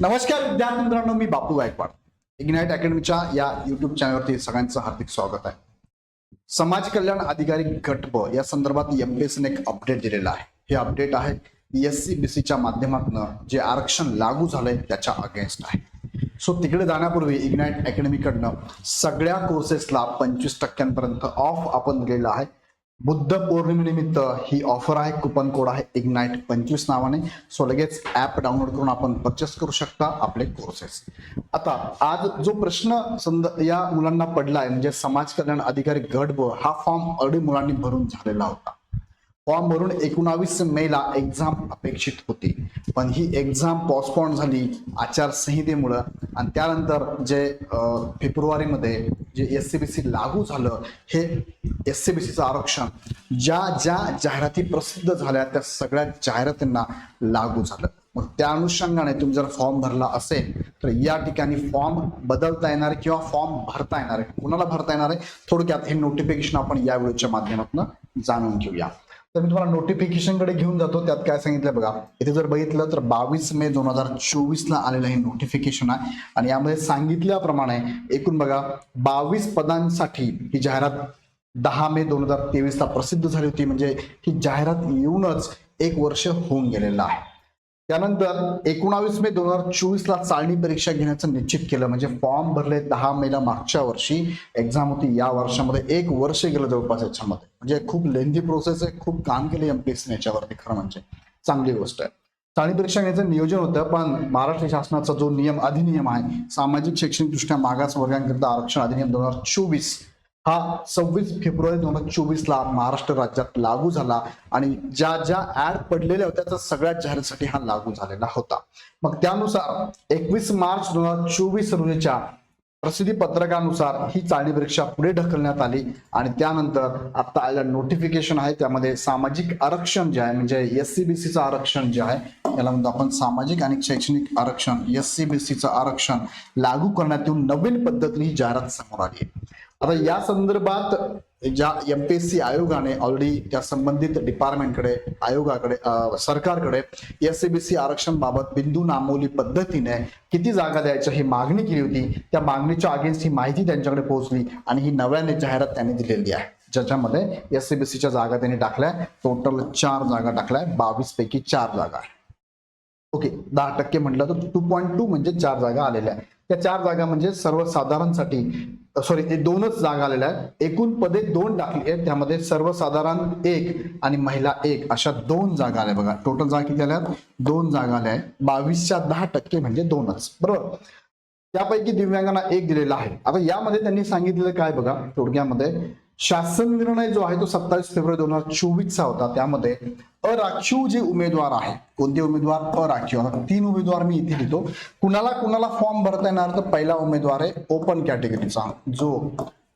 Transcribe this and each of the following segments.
नमस्कार विद्यार्थी मित्रांनो मी बापू गायकवाड. इग्नाइट अकॅडमीच्या या युट्यूब चॅनलवरती सगळ्यांचं हार्दिक स्वागत आहे. समाज कल्याण अधिकारी गट ब या संदर्भात एमपीएससीने एक अपडेट दिलेला आहे. हे अपडेट आहे एस सी बी सीच्या माध्यमातून जे आरक्षण लागू झालंय त्याच्या अगेन्स्ट आहे. सो तिकडे जाण्यापूर्वी इग्नाइट अकॅडमीकडनं सगळ्या कोर्सेसला पंचवीस टक्क्यांपर्यंत ऑफ आपण दिलेला आहे. बुद्ध पौर्णिमेनिमित्त ही ऑफर आहे. कुपन कोड आहे इग्नाइट पंचवीस नावाने. सो लगेच ऍप डाउनलोड करून आपण परचेस करू शकता आपले कोर्सेस आता आज जो प्रश्न संद या मुलांना पडला आहे म्हणजे समाज कल्याण अधिकारी गट ब हा फॉर्म ऑलरेडी मुलांनी भरून झालेला होता. फॉर्म भरून एकोणावीस मेला एक्झाम अपेक्षित होती. पण ही एक्झाम पॉस्पॉन झाली आचारसंहितेमुळं. आणि त्यानंतर जे फेब्रुवारीमध्ये जे एस सी बी सी लागू झालं हे एस सी बी सीचं आरक्षण ज्या ज्या जाहिराती प्रसिद्ध झाल्या त्या सगळ्या जाहिरातींना लागू झालं. मग त्या अनुषंगाने तुम्ही जर फॉर्म भरला असेल तर या ठिकाणी फॉर्म बदलता येणार किंवा फॉर्म भरता येणार आहे? कुणाला भरता येणार आहे? थोडक्यात हे नोटिफिकेशन आपण या व्हिडिओच्या माध्यमातून जाणून घेऊया. तर मी तुम्हाला नोटिफिकेशनकडे घेऊन जातो. त्यात काय सांगितलं बघा. इथे जर बघितलं तर बावीस मे दोन हजार चोवीसला आलेलं हे नोटिफिकेशन आहे. आणि यामध्ये सांगितल्याप्रमाणे एकूण बघा बावीस पदांसाठी ही जाहिरात दहा मे दोन हजार तेवीसला प्रसिद्ध झाली होती. म्हणजे ही जाहिरात येऊनच एक वर्ष होऊन गेलेलं आहे. त्यानंतर एकोणावीस मे दोन हजार चोवीस ला चालणी परीक्षा घेण्याचं निश्चित केलं. म्हणजे फॉर्म भरले दहा मेला मागच्या वर्षी. एक्झाम होती या वर्षामध्ये. एक वर्ष गेलं जवळपास याच्यामध्ये. म्हणजे खूप लेंदी प्रोसेस आहे. खूप काम केलं एमपीएससी याच्यावरती खरं म्हणजे. चांगली गोष्ट आहे. चालणी परीक्षा घेण्याचं नियोजन होतं पण महाराष्ट्र शासनाचा जो नियम अधिनियम आहे सामाजिक शैक्षणिक दृष्ट्या मागास वर्गांकरिता आरक्षण अधिनियम दोन हजार चोवीस हा सव्वीस फेब्रुवारी दोन हजार चोवीस ला महाराष्ट्र राज्यात लागू झाला आणि ज्या ज्या ऍड पडलेल्या होत्या त्या सगळ्या जाहिरातीसाठी हा लागू झालेला होता. मग त्यानुसार एकवीस मार्च दोन हजार चोवीस रोजीच्या प्रसिद्धी पत्रकानुसार ही चालणी परीक्षा पुढे ढकलण्यात आली आणि त्यानंतर आता आलेलं नोटिफिकेशन आहे त्यामध्ये सामाजिक आरक्षण जे आहे म्हणजे एस सी बी सीचं आरक्षण जे आहे याला म्हणतो आपण सामाजिक आणि शैक्षणिक आरक्षण एस सी बी सीचं आरक्षण लागू करण्यात येऊन नवीन पद्धतीने ही जाहिरात समोर आली आहे. आता या संदर्भात ज्या एमपीएससी आयोगाने ऑलरेडी त्या संबंधित डिपार्टमेंटकडे आयोगाकडे सरकारकडे एस सी बी सी आरक्षण बाबत बिंदू नामोली पद्धतीने किती जागा द्यायच्या ही मागणी केली होती त्या मागणीच्या अगेन्स्ट ही माहिती त्यांच्याकडे पोहोचली आणि ही नव्याने जाहिरात त्यांनी दिलेली आहे. ज्याच्यामध्ये एस सी बी सीच्या जागा त्यांनी टाकल्या टोटल चार जागा टाकल्या बावीस पैकी चार जागा. आहे ओके दहा टक्के म्हटलं तर टू पॉईंट टू म्हणजे चार जागा आलेल्या आहेत. त्या चार जागा म्हणजे सर्वसाधारणसाठी सॉरी दोनच जागा आलेल्या आहेत. एकूण पदे दोन टाकली आहेत. त्यामध्ये सर्वसाधारण एक आणि महिला एक अशा दोन जागा आल्या बघा. टोटल जागा किती आल्या? दोन जागा आल्या आहेत. बावीसच्या दहा टक्के म्हणजे दोनच. बरोबर? त्यापैकी दिव्यांगांना एक दिलेला आहे. आता यामध्ये त्यांनी सांगितलेलं काय बघा? थोडक्यामध्ये शासन निर्णय जो आहे तो सत्तावीस फेब्रुवारी दोन हजार चोवीसचा होता. त्यामध्ये अराखीव जे उमेदवार आहे कोणते उमेदवार? अराखीव. आता तीन उमेदवार मी इथे लिहितो. कुणाला कुणाला फॉर्म भरता येणार? तर पहिला उमेदवार आहे ओपन कॅटेगरीचा जो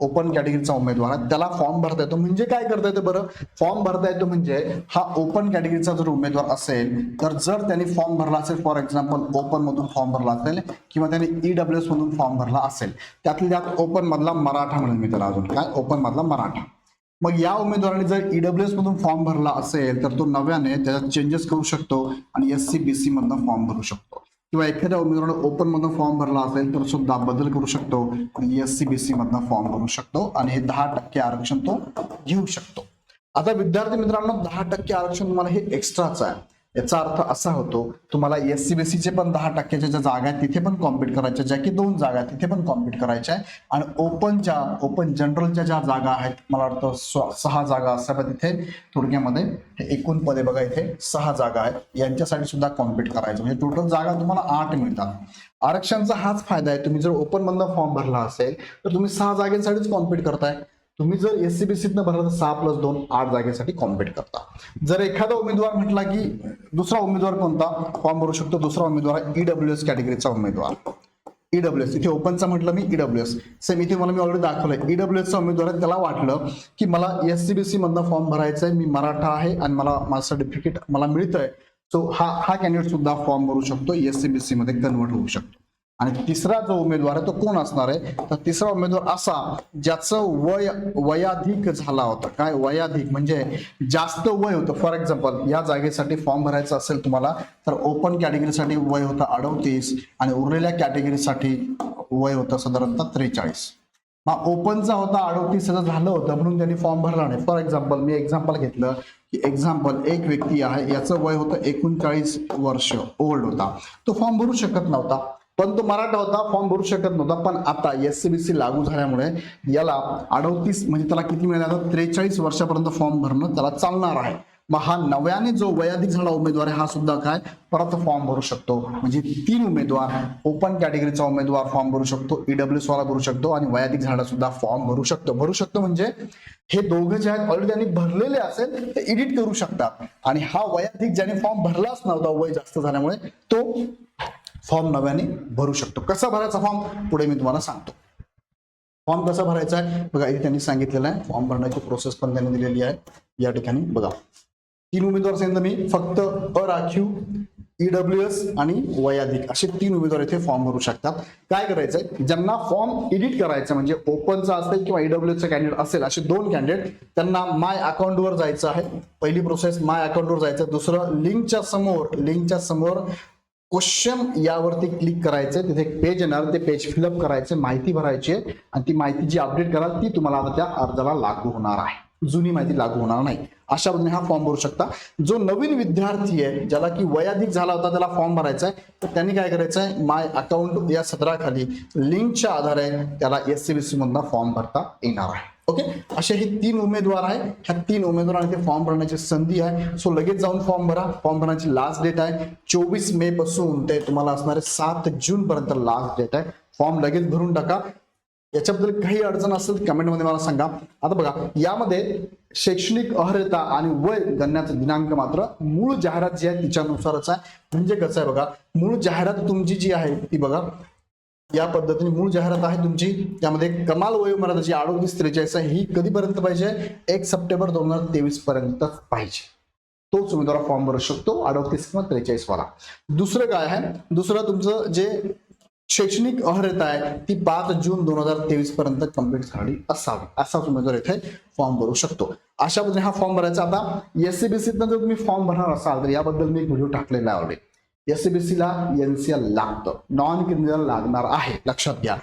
ओपन कॅटेगरीचा उमेदवार आहे. त्याला फॉर्म भरता येतो. म्हणजे काय करता येतं बरं? फॉर्म भरता येतो म्हणजे हा ओपन कॅटेगरीचा जर उमेदवार असेल तर जर त्यांनी फॉर्म भरला असेल फॉर एक्झाम्पल ओपन मधून फॉर्म भरला असेल किंवा त्यांनी ईडब्ल्यू एस मधून फॉर्म भरला असेल त्यातल्या त्यात ओपन मधला मराठा म्हणून मी त्याला अजून काय? ओपन मधला मराठा. मग या उमेदवाराने जर ईडब्ल्यू एस मधून फॉर्म भरला असेल तर तो नव्याने त्याच्यात चेंजेस करू शकतो आणि एस सी बी सी मधनं फॉर्म भरू शकतो. किंवा एखाद्या उमेदवाराने ओपन मधून फॉर्म भरला असेल तर सुद्धा बदल करू शकतो आणि एस सी बी सी मधनं फॉर्म भरू शकतो आणि हे दहा टक्के आरक्षण तो घेऊ शकतो. आता विद्यार्थी मित्रांनो दहा टक्के आरक्षण तुम्हाला हे एक्स्ट्राच आहे. याचा अर्थ असा होतो तुम्हाला एस सी बीसीचे पण दहा टक्क्याच्या ज्या जागा आहेत तिथे पण कॉम्पिट करायच्या ज्या की दोन जागा आहेत तिथे पण कॉम्पिट करायच्या आहे आणि ओपनच्या ओपन जनरलच्या ज्या जागा आहेत मला वाटतं सहा जागा असाव्या तिथे. थोडक्यामध्ये हे एकूण पदे बघा इथे सहा जागा आहेत. यांच्यासाठी सुद्धा कॉम्पिट करायचं. म्हणजे टोटल जागा तुम्हाला आठ मिळतात. आरक्षणचा हाच फायदा आहे. तुम्ही जर ओपन मधला फॉर्म भरला असेल तर तुम्ही सहा जागेसाठीच कॉम्पिट करताय. तुम्ही जर एस सी बी सीतनं भरला तर सहा प्लस दोन आठ जागेसाठी कॉम्पिट करता. जर एखादा उमेदवार म्हटला की दुसरा उमेदवार कोणता? फॉर्म भरू शकतो. दुसरा उमेदवार ईडब्ल्यू एस कॅटेगरीचा उमेदवार. ईडब्ल्यू एस इथे ओपनचा म्हटलं मी ईडब्ल्यू एस सेम इथे मला मी ऑलरेडी दाखवलंय. ईडब्ल्यू एसचा उमेदवार आहे. त्याला वाटलं की मला एस सी बी सी मधनं फॉर्म भरायचा आहे मी मराठा आहे आणि मला माझं सर्टिफिकेट मला मिळतंय. सो हा हा कॅन्डिडेट सुद्धा फॉर्म भरू शकतो. एस सी बी सी मध्ये कन्वर्ट होऊ शकतो. आणि तिसरा जो उमेदवार आहे तो कोण असणार आहे? तर तिसरा उमेदवार असा ज्याचं वय वयाधिक झाला होता. काय वयाधिक? म्हणजे जास्त वय होतं. फॉर एक्झाम्पल या जागेसाठी फॉर्म भरायचा असेल तुम्हाला तर ओपन कॅटेगरीसाठी वय होतं अडवतीस आणि उरलेल्या कॅटेगरीसाठी वय होतं साधारणतः त्रेचाळीस. मग ओपनचा होता अडोतीस झालं होतं म्हणून त्यांनी फॉर्म भरला नाही. फॉर एक्झाम्पल मी एक्झाम्पल घेतलं की एक्झाम्पल एक व्यक्ती आहे याचं वय होतं एकोणचाळीस वर्ष ओल्ड होता. तो फॉर्म भरू शकत नव्हता. पण तो मराठा होता फॉर्म भरू शकत नव्हता. पण आता एस सी बी सी लागू झाल्यामुळे याला अडतीस म्हणजे त्याला किती मिळाला त्रेचाळीस वर्षापर्यंत फॉर्म भरणं त्याला चालणार आहे. मग हा नव्याने जो वयाधिक झाला उमेदवार आहे हा सुद्धा काय? परत फॉर्म भरू शकतो. म्हणजे तीन उमेदवार ओपन कॅटेगरीचा उमेदवार फॉर्म भरू शकतो ईडब्ल्यूस वाला भरू शकतो आणि वयाधिक झाला सुद्धा फॉर्म भरू शकतो. भरू शकतो म्हणजे हे दोघं जे आहेत ऑलरेडी त्यांनी भरलेले असेल ते एडिट करू शकतात. आणि हा वयाधिक ज्याने फॉर्म भरलाच नव्हता वय जास्त झाल्यामुळे तो फॉर्म नव्याने भरू शकतो. कसा भरायचा फॉर्म? पुढे मी तुम्हाला सांगतो. फॉर्म कसा भरायचा आहे? बघा इथे त्यांनी सांगितलेलं आहे. फॉर्म भरण्याची प्रोसेस पण त्यांनी दिलेली आहे. या ठिकाणी बघा. तीन उमेदवार सांगितलं मी. फक्त अराखीव ईडब्ल्यू एस आणि वयाधिक असे तीन उमेदवार इथे फॉर्म भरू शकतात. काय करायचंय? ज्यांना फॉर्म एडिट करायचं म्हणजे ओपनचा असेल किंवा ईडब्ल्यूचा कॅन्डिडेट असेल असे दोन कॅन्डिडेट त्यांना माय अकाउंटवर जायचं आहे. पहिली प्रोसेस माय अकाउंटवर जायचं दुसरं लिंकच्या समोर लिंकच्या समोर क्वेश्चन यावरती क्लिक करायचं तिथे एक पेज येणार. ते पेज फिलअप करायचे माहिती भरायची आहे. आणि ती माहिती जी अपडेट कराल ती तुम्हाला आता त्या अर्जाला लागू होणार आहे. जुनी माहिती लागू होणार नाही. अशा पद्धतीने हा फॉर्म भरू शकता. जो नवीन विद्यार्थी आहे ज्याला की वयाधिक झाला होता त्याला फॉर्म भरायचा आहे तर त्यांनी काय करायचं आहे? माय अकाउंट या सदराखाली लिंकच्या आधारे त्याला एस सी बी सी मधला फॉर्म भरता येणार आहे. ओके असे हे तीन उमेदवार आहे. ह्या तीन उमेदवारांचे फॉर्म भरण्याची संधी आहे. सो लगेच जाऊन फॉर्म भरा. फॉर्म भरण्याची लास्ट डेट आहे. चोवीस मे पासून ते तुम्हाला असणारे सात जून पर्यंत लास्ट डेट आहे. फॉर्म लगेच भरून टाका. याच्याबद्दल काही अडचण असेल कमेंटमध्ये मला सांगा. आता बघा यामध्ये शैक्षणिक अर्हता आणि वय गणण्याचा दिनांक मात्र मूळ जाहिरात जी आहे तिच्यानुसारच आहे. म्हणजे कसं आहे बघा मूळ जाहिरात तुमची जी आहे ती बघा या पद्धतीने मूळ जाहिरात आहे तुमची. त्यामध्ये कमाल वयोमर्यादा जी अडोतीस त्रेचाळीस आहे ही कधीपर्यंत पाहिजे? एक सप्टेंबर दोन हजार तेवीस पर्यंत पाहिजे. तोच उमेदवार फॉर्म भरू शकतो. अडोतीस किंवा त्रेचाळीस वाला. दुसरं काय आहे? दुसरं तुमचं जे शैक्षणिक अर्हता आहे ती पाच जून दोन हजार तेवीस पर्यंत कंप्लीट झाली असावी. असाच उमेदवार इथे फॉर्म भरू शकतो. अशा पद्धतीने हा फॉर्म भरायचा. आता एससीबीसीतनं जर तुम्ही फॉर्म भरणार असाल तर याबद्दल मी एक व्हिडिओ टाकलेला आहे ऑलरेडी एससीबीसीला एनसीएल लागतं. नॉन क्रिमिनल लागणार आहे. लक्षात घ्या.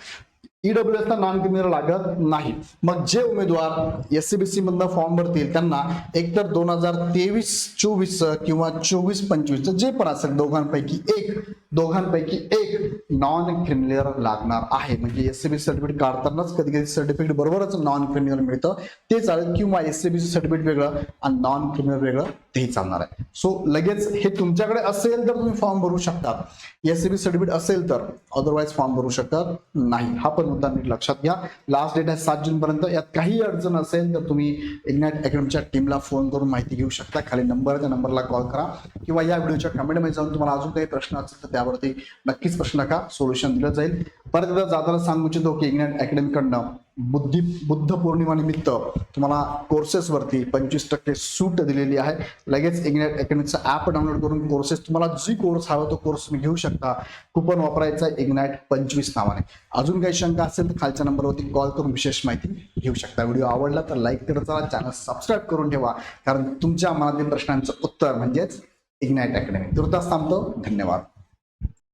ईडब्ल्यू एसला नॉन क्रिमिनल लागत नाही. मग जे उमेदवार एससीबीसी मधनं फॉर्म भरतील त्यांना एकतर दोन हजार तेवीस चोवीस किंवा चोवीस पंचवीस जे पण असेल दोघांपैकी एक दोघांपैकी एक नॉन क्रिमिनल लागणार आहे. म्हणजे एससीबीसी सर्टिफिकेट काढतानाच कधी कधी सर्टिफिकेट बरोबरच नॉन क्रिमिनल मिळतं ते चालेल. किंवा एससीबीसी सर्टिफिकेट वेगळं आणि नॉन क्रिमिनल वेगळं ते चालणार आहे. सो लगेच हे तुमच्याकडे असेल तर तुम्ही फॉर्म भरू शकता. एससीबी सर्टिफिकेट असेल तर अदरवाईज फॉर्म भरू शकत नाही. हा पण मुद्दा नीट लक्षात घ्या. लास्ट डेट आहे सात जून पर्यंत यात काही अडचण असेल तर तुम्ही इग्नाइट अकॅडमीच्या टीमला फोन करून माहिती घेऊ शकता. खाली नंबर आहे त्या नंबरला कॉल करा. किंवा या व्हिडिओच्या कमेंटमध्ये जाऊन तुम्हाला अजून काही प्रश्न असेल तर त्यावरती नक्कीच प्रश्न नका सोल्युशन दिलं जाईल. परत एकदा जाताना सांगू इच्छितो की इंग्लंड अकॅडमीकडनं बुद्धी बुद्ध पौर्णिमा निमित्त तुम्हाला कोर्सेसवरती पंचवीस टक्के सूट दिलेली आहे. लगेच इंग्लंड अकॅडमीचा ऍप डाउनलोड करून कोर्सेस तुम्हाला जी कोर्स हवा तो कोर्स तुम्ही घेऊ शकता. कुपन वापरायचा आहे इग्नाइट पंचवीस नावाने. अजून काही शंका असेल तर खालच्या नंबरवरती कॉल करून विशेष माहिती घेऊ शकता. व्हिडिओ आवडला तर लाईक करत चला चॅनल सबस्क्राईब करून ठेवा. कारण तुमच्या मनातील प्रश्नांचं उत्तर म्हणजेच इग्नाइट अकॅडमी. तुर्तास थांबतो. धन्यवाद.